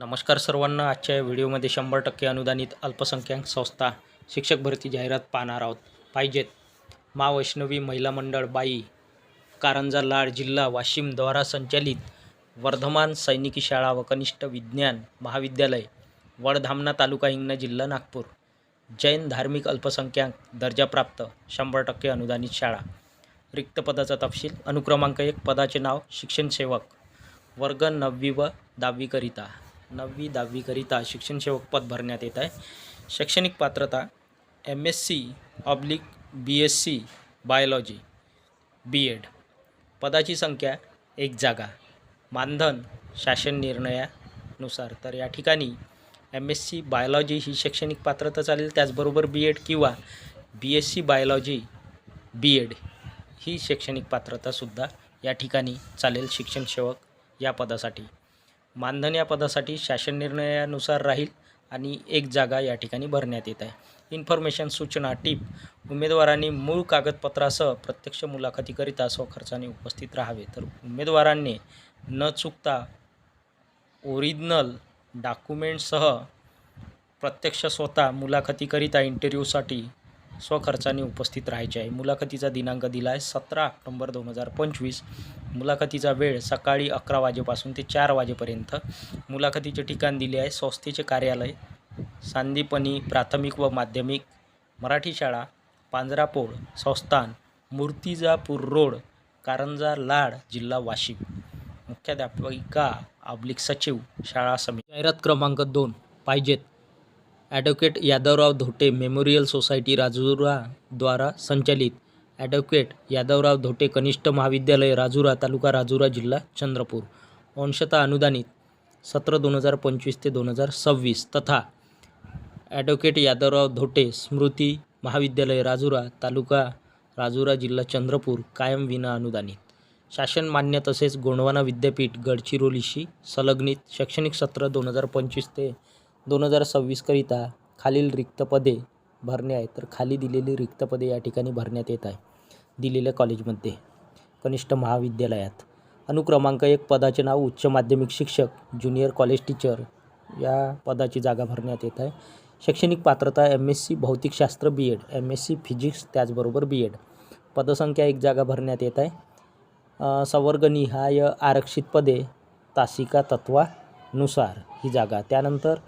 नमस्कार सर्वांना. आजच्या या व्हिडिओमध्ये शंभर टक्के अनुदानित अल्पसंख्याक संस्था शिक्षक भरती जाहिरात पाहणार आहोत. पाहिजेत मा वैष्णवी महिला मंडळ बाई कारंजा लाड जिल्हा वाशिम द्वारा संचालित वर्धमान सैनिकी शाळा व कनिष्ठ विज्ञान महाविद्यालय वडधामणा तालुका हिंगणा जिल्हा नागपूर. जैन धार्मिक अल्पसंख्याक दर्जाप्राप्त शंभर टक्के अनुदानित शाळा. रिक्त पदाचा तपशील अनुक्रमांक एक पदाचे नाव शिक्षण सेवक वर्ग नववी व दहावीकरिता. नववी दहावीकरिता शिक्षणसेवक पद भरण्यात येत आहे. शैक्षणिक पात्रता M S C oblique B S C biology B Ed पदाची संख्या एक जागा. मानधन शासन निर्णयानुसार. तर या ठिकाणी एम एस सी बायोलॉजी ही शैक्षणिक पात्रता चालेल. त्याचबरोबर बी एड किंवा B S C biology B Ed ही शैक्षणिक पात्रतासुद्धा या ठिकाणी चालेल शिक्षण सेवक या पदासाठी. मानधन या पदासाठी शासन निर्णयानुसार राहील आणि एक जागा या ठिकाणी भरण्यात येत आहे. इन्फॉर्मेशन सूचना टीप उमेदवारांनी मूळ कागदपत्रासह प्रत्यक्ष मुलाखतीकरिता स्वखर्चाने उपस्थित राहावे. तर उमेदवारांनी न चुकता ओरिजिनल डॉक्युमेंटसह प्रत्यक्ष स्वतः मुलाखतीकरिता इंटरव्ह्यूसाठी स्वखर्चाने उपस्थित राहायचे आहे. मुलाखतीचा दिनांक दिला आहे सतरा ऑक्टोंबर दोन हजार पंचवीस. मुलाखतीचा वेळ सकाळी अकरा वाजेपासून ते चार वाजेपर्यंत. मुलाखतीचे ठिकाण दिले आहे संस्थेचे कार्यालय सांदीपनी प्राथमिक व माध्यमिक मराठी शाळा पांजरापोळ संस्थान मूर्तिजापूर रोड कारंजा लाड जिल्हा वाशिम. मुख्याध्यापिका ऑब्लिक सचिव शाळा समिती. जाहिरात क्रमांक दोन पाहिजेत. Advocate Yadavrao Dhote memorial society Rajura द्वारा संचालित. ॲडव्होकेट यादवराव धोटे कनिष्ठ महाविद्यालय राजुरा तालुका राजुरा जिल्हा चंद्रपूर. अंशतः अनुदानित सत्र दोन हजार पंचवीस ते दोन हजार सव्वीस तथा ॲडव्होकेट यादवराव धोटे स्मृती महाविद्यालय राजुरा तालुका राजुरा जिल्हा चंद्रपूर कायम विना अनुदानित. शासन मान्य तसेच गोंडवाना विद्यापीठ गडचिरोलीशी संलग्नित शैक्षणिक सत्र दोन हजार पंचवीस ते दोन हजार सव्वीसकरिता खालील रिक्त पदे भरणे आहेत. तर खाली दिलेली रिक्त पदे या ठिकाणी भरण्यात येत आहे. दिलेल्या कॉलेजमध्ये. कनिष्ठ महाविद्यालयात. अनुक्रमांक एक पदाचे नाव उच्च माध्यमिक शिक्षक ज्युनियर कॉलेज टीचर या पदाची जागा भरण्यात येत आहे. शैक्षणिक पात्रता एम एस सी भौतिकशास्त्र B Ed M S C physics त्याचबरोबर बी एड पदसंख्या एक जागा भरण्यात येत आहे. संवर्गनिहाय आरक्षित पदे तासिका तत्वानुसार ही जागा. त्यानंतर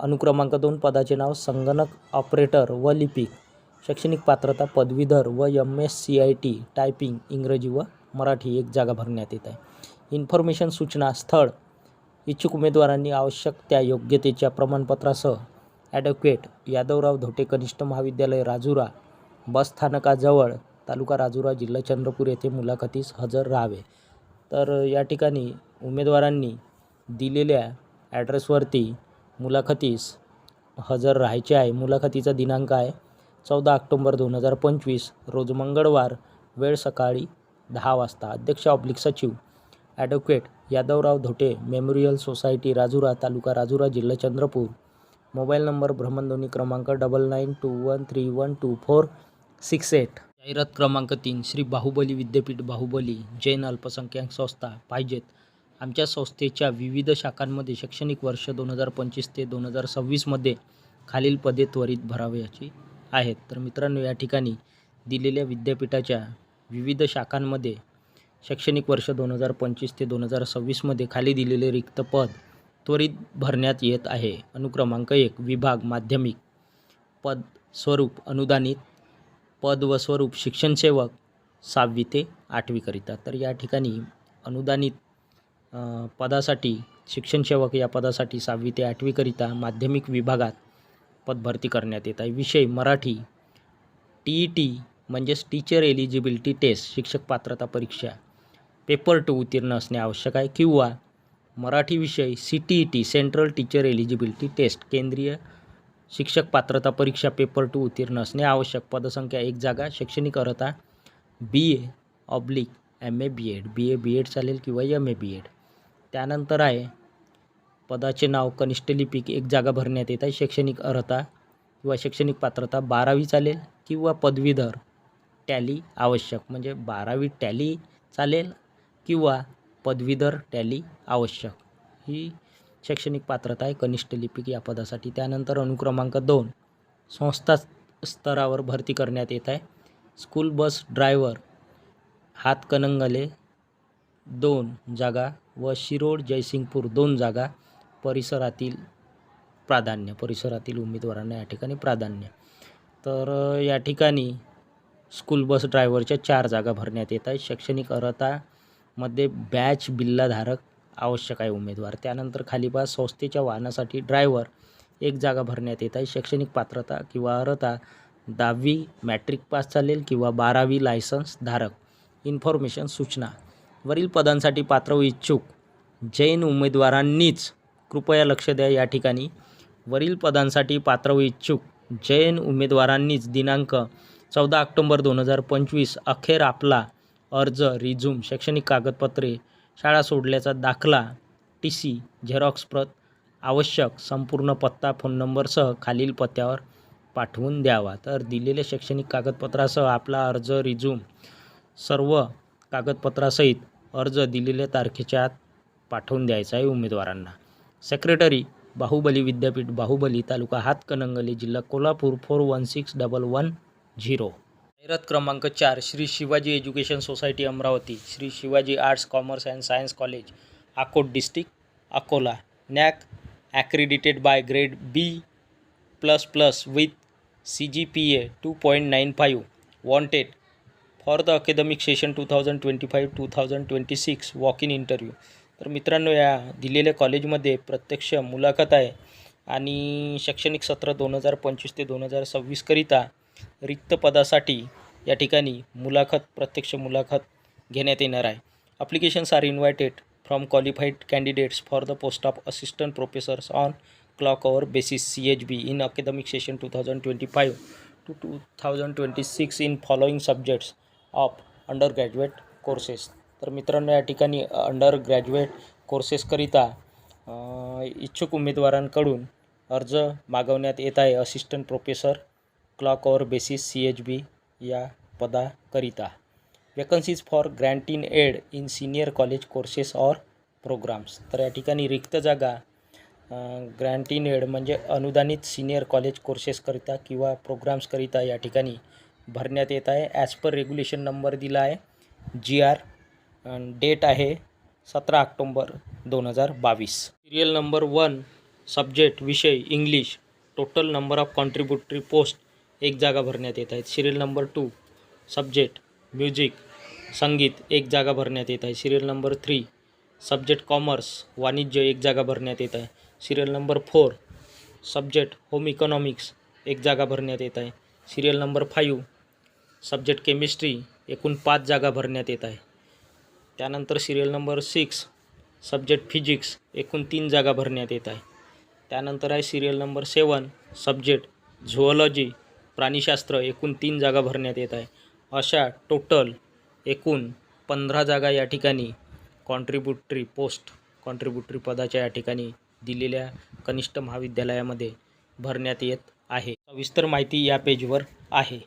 अनुक्रमांक दोन पदाचे नाव संगणक ऑपरेटर व लिपिक शैक्षणिक पात्रता पदवीधर व M S C I T typing इंग्रजी व मराठी एक जागा भरण्यात येत आहे. इन्फॉर्मेशन सूचना स्थळ. इच्छुक उमेदवारांनी आवश्यक त्या योग्यतेच्या प्रमाणपत्रासह ॲडव्होकेट यादवराव धोटे कनिष्ठ महाविद्यालय राजुरा बस स्थानकाजवळ तालुका राजुरा जिल्हा चंद्रपूर येथे मुलाखतीस हजर राहावे. तर या ठिकाणी उमेदवारांनी दिलेल्या ॲड्रेसवरती मुलाखतीस हजर राहायचे आहे. मुलाखतीचा दिनांक आहे चौदा ऑक्टोंबर दोन हजार पंचवीस. रोज मंगळवार वेळ सकाळी दहा वाजता. अध्यक्ष ऑब्लिक सचिव advocate Yadavrao Dhote memorial society Rajura तालुका राजुरा जिल्हा चंद्रपूर. मोबाईल नंबर भ्रमणध्वनी क्रमांक double nine two one three one two four six eight जाहिरात क्रमांक तीन श्री बाहुबली विद्यापीठ बाहुबली जैन अल्पसंख्याक संस्था पाहिजेत. आमच्या संस्थेच्या विविध शाखांमध्ये शैक्षणिक वर्ष दोन हजार पंचवीस ते दोन हजार सव्वीसमध्ये खालील पदे त्वरित भरावयाची आहेत. तर मित्रांनो या ठिकाणी दिलेल्या विद्यापीठाच्या विविध शाखांमध्ये शैक्षणिक वर्ष दोन हजार पंचवीस ते दोन हजार सव्वीसमध्ये खाली दिलेले रिक्त पद त्वरित भरण्यात येत आहे. अनुक्रमांक एक विभाग माध्यमिक पद स्वरूप अनुदानित पद व स्वरूप शिक्षणसेवक सहावी ते आठवीकरिता तर या ठिकाणी अनुदानित पदासाठी शिक्षण सेवक या पदासाठी सहावी ते आठवीकरिता माध्यमिक विभागात पदभरती करण्यात येत आहे. विषय मराठी. टी ई टी म्हणजेच टीचर एलिजिबिलिटी टेस्ट शिक्षक पात्रता परीक्षा. पेपर टू उत्तीर्ण असणे आवश्यक आहे किंवा मराठी विषय C T E T central teacher eligibility test केंद्रीय शिक्षक पात्रता परीक्षा पेपर टू उत्तीर्ण असणे आवश्यक. पदसंख्या एक जागा शैक्षणिक अर्हता B A oblique M A B Ed B A B Ed चालेल किंवा एम ए बी एड त्यानंतर आहे. पदाचे नाव कनिष्ठ लिपिक एक जागा भरण्यात येत आहे. शैक्षणिक अर्हता किंवा शैक्षणिक पात्रता बारावी चालेल किंवा पदवीधर टॅली आवश्यक. म्हणजे बारावी टॅली चालेल किंवा पदवीधर टॅली आवश्यक. ही शैक्षणिक पात्रता आहे कनिष्ठ लिपिक या पदासाठी. त्यानंतर अनुक्रमांक दोन संस्था स्तरावर भरती करण्यात येत आहे. स्कूल बस ड्रायव्हर हातकणंगले दोन जागा व शिरोड जयसिंगपूर दोन जागा परिसरातील प्राधान्य परिसरातील उमेदवारांना या ठिकाणी प्राधान्य. तर या ठिकाणी स्कूल बस ड्रायव्हरच्या चार जागा भरण्यात येत आहेत. शैक्षणिक अर्हतामध्ये बॅच बिल्लाधारक आवश्यक आहे उमेदवार. त्यानंतर खाली पहा संस्थेच्या वाहनासाठी ड्रायव्हर एक जागा भरण्यात येत आहे. शैक्षणिक पात्रता किंवा अर्हता दहावी मॅट्रिक पास चालेल किंवा बारावी लायसन्स धारक. इन्फॉर्मेशन सूचना. वरील पदांसाठी पात्र व इच्छुक. जैन उमेदवारांनीच कृपया लक्ष द्या या ठिकाणी. वरील पदांसाठी पात्र व इच्छुक. जैन उमेदवारांनीच दिनांक चौदा ऑक्टोंबर दोन हजार पंचवीस अखेर आपला अर्ज रिझ्यूम शैक्षणिक कागदपत्रे शाळा सोडल्याचा दाखला टी सी झेरॉक्स प्रत आवश्यक संपूर्ण पत्ता फोन नंबरसह खालील पत्त्यावर पाठवून द्यावा. तर दिलेल्या शैक्षणिक कागदपत्रासह आपला अर्ज रिझ्यूम सर्व कागदपत्रासहित अर्ज दिलेल्या तारखेच्या आत पाठवून द्यायचा आहे उमेदवारांना. सेक्रेटरी बाहुबली विद्यापीठ बाहुबली तालुका हातकणंगले जिल्हा Kolhapur four one six double one zero जाहिरात क्रमांक चार Shri Shivaji education society Amravati Shri Shivaji arts commerce and science college Akot district Akola. NAAC accredited by grade B plus plus with C G P A two point nine five wanted for the academic session two thousand twenty five two thousand twenty six walk in interview. तर मित्रांनो या दिलेल्या कॉलेजमध्ये प्रत्यक्ष मुलाखत आहे आणि शैक्षणिक सत्र दोन हजार पंचवीस ते दोन हजार सव्वीसकरिता रिक्त पदासाठी या ठिकाणी मुलाखत प्रत्यक्ष मुलाखत घेण्यात येणार आहे. Applications are invited from qualified candidates for the post of assistant professors on clock hour basis C H B in academic session two thousand twenty five to two thousand twenty six in following subjects of undergraduate courses. तर मित्रांनो या ठिकाणी under graduate कोर्सेसकरिता इच्छुक उमेदवारांकडून अर्ज मागवण्यात येत आहे. Assistant professor clock hour basis C H B या पदाकरिता. Vacancies for grant in aid in senior college courses or programmes. तर या ठिकाणी रिक्त जागा ग्रँटीन एड म्हणजे अनुदानित सिनियर कॉलेज कोर्सेसकरिता किंवा प्रोग्राम्सकरिता या ठिकाणी भरण्यात येत आहे. ॲज पर रेग्युलेशन नंबर दिला आहे. जी आर डेट आहे सतरा ऑक्टोंबर दोन हजार बावीस. सिरियल नंबर वन सब्जेक्ट विषय English total number of contributory post एक जागा भरण्यात येत आहेत. Serial number two subject music संगीत एक जागा भरण्यात येत आहे. Serial number three subject commerce वाणिज्य एक जागा भरण्यात येत आहे. Serial number four subject home economics एक जागा भरण्यात येत आहे. Serial number five subject chemistry एकूण पाच जागा भरण्यात येत आहे. त्यानंतर serial number six subject physics एकूण तीन जागा भरण्यात येत आहे. त्यानंतर आहे serial number seven subject zoology प्राणीशास्त्र एकूण तीन जागा भरण्यात येत आहे. अशा टोटल एकूण पंधरा जागा या ठिकाणी कॉन्ट्रीब्युटरी पोस्ट कॉन्ट्रीब्युटरी पदाच्या या ठिकाणी दिलेल्या कनिष्ठ महाविद्यालयामध्ये भरण्यात येत आहे. सविस्तर माहिती या पेजवर आहे.